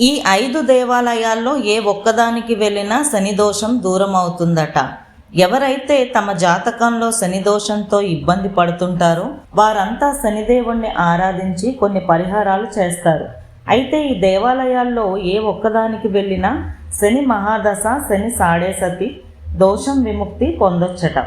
ఈ ఐదు దేవాలయాల్లో ఏ ఒక్కదానికి వెళ్ళినా శని దోషం దూరం అవుతుందట ఎవరైతే తమ జాతకంలో శని దోషంతో ఇబ్బంది పడుతుంటారో వారంతా శనిదేవుణ్ణి ఆరాధించి కొన్ని పరిహారాలు చేస్తారు. అయితే ఈ దేవాలయాల్లో ఏ ఒక్కదానికి వెళ్ళినా శని మహాదశ శని సాడేసతి దోషం విముక్తి పొందొచ్చట.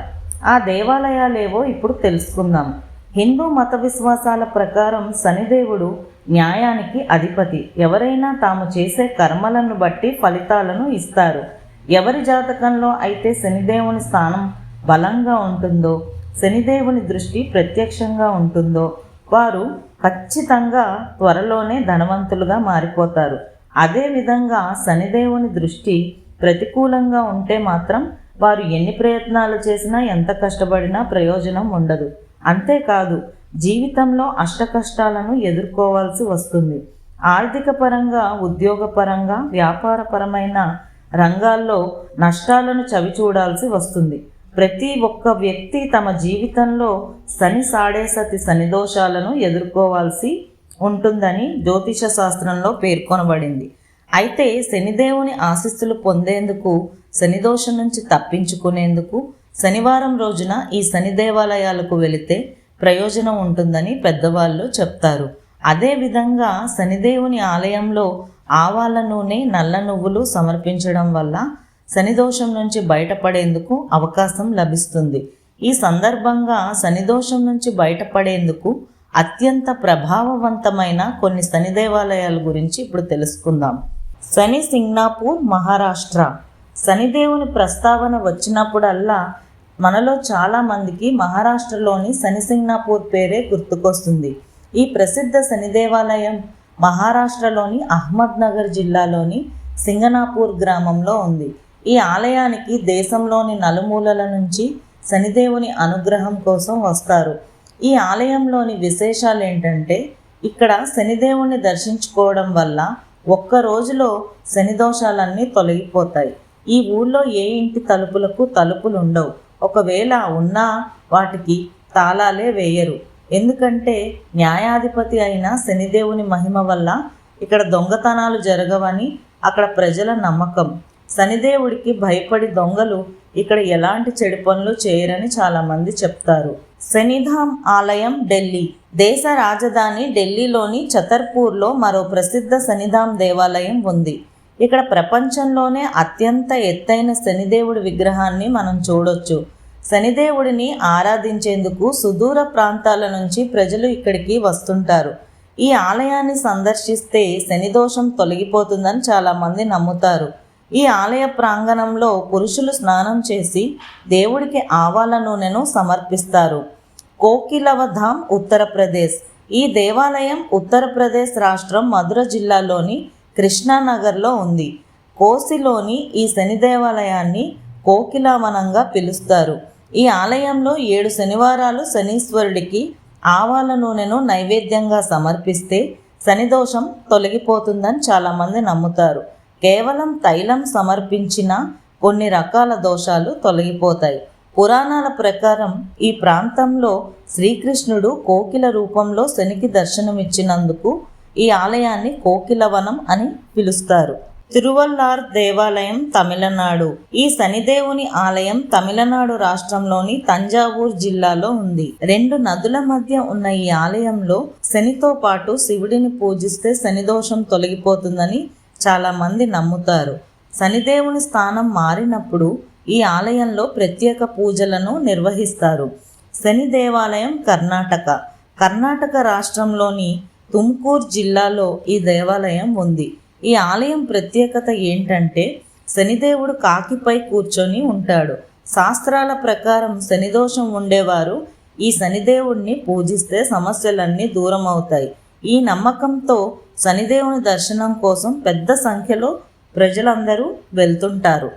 ఆ దేవాలయాలేవో ఇప్పుడు తెలుసుకుందాం. హిందూ మత విశ్వాసాల ప్రకారం శనిదేవుడు న్యాయానికి అధిపతి. ఎవరైనా తాము చేసే కర్మలను బట్టి ఫలితాలను ఇస్తారు. ఎవరి జాతకంలో అయితే శనిదేవుని స్థానం బలంగా ఉంటుందో శనిదేవుని దృష్టి ప్రత్యక్షంగా ఉంటుందో వారు ఖచ్చితంగా త్వరలోనే ధనవంతులుగా మారిపోతారు. అదేవిధంగా శనిదేవుని దృష్టి ప్రతికూలంగా ఉంటే మాత్రం వారు ఎన్ని ప్రయత్నాలు చేసినా ఎంత కష్టపడినా ప్రయోజనం ఉండదు. అంతేకాదు జీవితంలో అష్టకష్టాలను ఎదుర్కోవాల్సి వస్తుంది. ఆర్థిక పరంగా ఉద్యోగపరంగా వ్యాపారపరమైన రంగాల్లో నష్టాలను చవిచూడాల్సి వస్తుంది. ప్రతి ఒక్క వ్యక్తి తమ జీవితంలో శని సాడేసతి శని దోషాలను ఎదుర్కోవాల్సి ఉంటుందని జ్యోతిష శాస్త్రంలో పేర్కొనబడింది. అయితే శనిదేవుని ఆశీస్సులు పొందేందుకు శనిదోషం నుంచి తప్పించుకునేందుకు శనివారం రోజున ఈ శని దేవాలయాలకు వెళితే ప్రయోజనం ఉంటుందని పెద్దవాళ్ళు చెప్తారు. అదేవిధంగా శనిదేవుని ఆలయంలో ఆవాల నూనె నల్ల నువ్వులు సమర్పించడం వల్ల శనిదోషం నుంచి బయటపడేందుకు అవకాశం లభిస్తుంది. ఈ సందర్భంగా శనిదోషం నుంచి బయటపడేందుకు అత్యంత ప్రభావవంతమైన కొన్ని శని దేవాలయాల గురించి ఇప్పుడు తెలుసుకుందాం. శని సింగ్నాపూర్ మహారాష్ట్ర. శనిదేవుని ప్రస్తావన వచ్చినప్పుడల్లా మనలో చాలామందికి మహారాష్ట్రలోని శనిసింగ్నాపూర్ పేరే గుర్తుకొస్తుంది. ఈ ప్రసిద్ధ శని దేవాలయం మహారాష్ట్రలోని అహ్మద్నగర్ జిల్లాలోని సింగనాపూర్ గ్రామంలో ఉంది. ఈ ఆలయానికి దేశంలోని నలుమూలల నుంచి శనిదేవుని అనుగ్రహం కోసం వస్తారు. ఈ ఆలయంలోని విశేషాలు ఏంటంటే ఇక్కడ శనిదేవుని దర్శించుకోవడం వల్ల ఒక్క రోజులో శని దోషాలన్నీ తొలగిపోతాయి. ఈ ఊళ్ళో ఏ ఇంటి తలుపులకు తలుపులు ఉండవు ఒకవేళ ఉన్నా వాటికి తాళాలే వేయరు. ఎందుకంటే న్యాయాధిపతి అయిన శనిదేవుని మహిమ వల్ల ఇక్కడ దొంగతనాలు జరగవని అక్కడ ప్రజల నమ్మకం. శనిదేవుడికి భయపడి దొంగలు ఇక్కడ ఎలాంటి చెడు పనులు చేయరని చాలామంది చెప్తారు. శనిధామ్ ఆలయం ఢిల్లీ. దేశ రాజధాని ఢిల్లీలోని ఛతర్పూర్లో మరో ప్రసిద్ధ శనిధామ్ దేవాలయం ఉంది. ఇక్కడ ప్రపంచంలోనే అత్యంత ఎత్తైన శనిదేవుడి విగ్రహాన్ని మనం చూడొచ్చు. శనిదేవుడిని ఆరాధించేందుకు సుదూర ప్రాంతాల నుంచి ప్రజలు ఇక్కడికి వస్తుంటారు. ఈ ఆలయాన్ని సందర్శిస్తే శనిదోషం తొలగిపోతుందని చాలామంది నమ్ముతారు. ఈ ఆలయ ప్రాంగణంలో పురుషులు స్నానం చేసి దేవుడికి ఆవాల నూనెను సమర్పిస్తారు. కోకిలవధామ్ ఉత్తరప్రదేశ్. ఈ దేవాలయం ఉత్తరప్రదేశ్ రాష్ట్రం మధుర జిల్లాలోని కృష్ణానగర్లో ఉంది. కోసిలోని ఈ శని దేవాలయాన్ని కోకిలావనంగా పిలుస్తారు. ఈ ఆలయంలో ఏడు శనివారాలు శనీశ్వరుడికి ఆవాల నూనెను నైవేద్యంగా సమర్పిస్తే శనిదోషం తొలగిపోతుందని చాలామంది నమ్ముతారు. కేవలం తైలం సమర్పించిన కొన్ని రకాల దోషాలు తొలగిపోతాయి. పురాణాల ప్రకారం ఈ ప్రాంతంలో శ్రీకృష్ణుడు కోకిల రూపంలో శనికి దర్శనమిచ్చినందుకు ఈ ఆలయాన్ని కోకిలవనం అని పిలుస్తారు. తిరువల్లార్ దేవాలయం తమిళనాడు. ఈ శనిదేవుని ఆలయం తమిళనాడు రాష్ట్రంలోని తంజావూర్ జిల్లాలో ఉంది. రెండు నదుల మధ్య ఉన్న ఈ ఆలయంలో శనితో పాటు శివుడిని పూజిస్తే శనిదోషం తొలగిపోతుందని చాలా మంది నమ్ముతారు. శనిదేవుని స్థానం మారినప్పుడు ఈ ఆలయంలో ప్రత్యేక పూజలను నిర్వహిస్తారు. శని దేవాలయం కర్ణాటక. కర్ణాటక రాష్ట్రంలోని తుమ్కూర్ జిల్లాలో ఈ దేవాలయం ఉంది. ఈ ఆలయం ప్రత్యేకత ఏంటంటే శనిదేవుడు కాకిపై కూర్చొని ఉంటాడు. శాస్త్రాల ప్రకారం శనిదోషం ఉండేవారు. ఈ శనిదేవుడిని పూజిస్తే సమస్యలన్నీ దూరం అవుతాయి ఈ నమ్మకంతో శనిదేవుని దర్శనం కోసం పెద్ద సంఖ్యలో ప్రజలందరూ వెళ్తుంటారు.